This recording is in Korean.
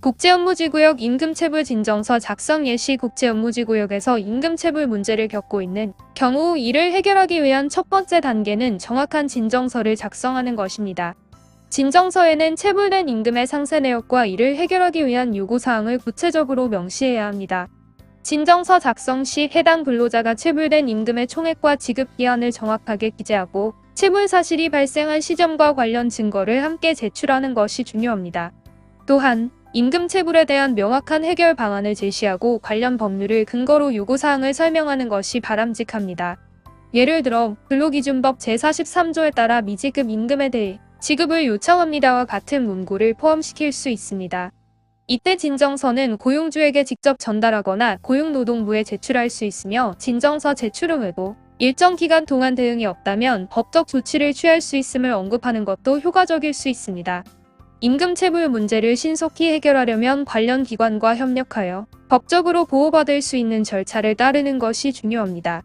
국제업무지구역 임금체불 진정서 작성 예시 국제업무지구역에서 임금체불 문제를 겪고 있는 경우 이를 해결하기 위한 첫 번째 단계는 정확한 진정서를 작성하는 것입니다. 진정서에는 체불된 임금의 상세 내역과 이를 해결하기 위한 요구사항을 구체적으로 명시해야 합니다. 진정서 작성 시 해당 근로자가 체불된 임금의 총액과 지급 기한을 정확하게 기재하고 체불 사실이 발생한 시점과 관련 증거를 함께 제출하는 것이 중요합니다. 또한 임금 체불에 대한 명확한 해결 방안을 제시하고 관련 법률을 근거로 요구사항을 설명하는 것이 바람직합니다. 예를 들어 근로기준법 제43조에 따라 미지급 임금에 대해 지급을 요청합니다와 같은 문구를 포함시킬 수 있습니다. 이때 진정서는 고용주에게 직접 전달하거나 고용노동부에 제출할 수 있으며 진정서 제출 후에도 일정 기간 동안 대응이 없다면 법적 조치를 취할 수 있음을 언급하는 것도 효과적일 수 있습니다. 임금 체불 문제를 신속히 해결하려면 관련 기관과 협력하여 법적으로 보호받을 수 있는 절차를 따르는 것이 중요합니다.